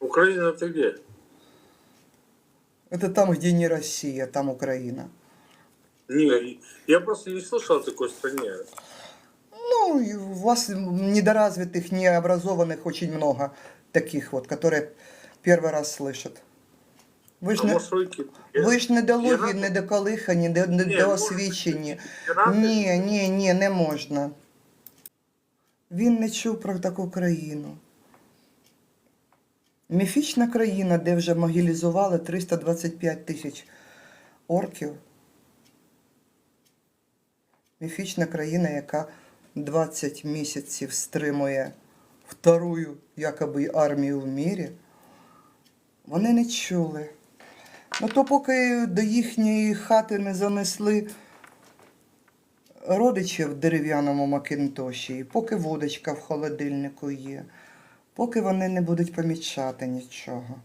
Украина это где? Это там, где не Россия, там Украина. Не, я просто не слышал о такой стране. Ну, и у вас недоразвитых, необразованных очень много таких вот, которые первый раз слышат. Ви ж А не, маршрутки? ви ж недолугі, Я- недоколихані, не- Ні, недоосвічені. Пірати? Ні, ні, ні, не можна. Він не чув про таку країну. Міфічна країна, де вже могілізували 325 тисяч орків. Міфічна країна, яка 20 місяців стримує вторую якоби армію в мірі. Вони не чули. Ну то поки до їхньої хати не занесли родичів в дерев'яному макінтоші, поки водочка в холодильнику є, поки вони не будуть помічати нічого.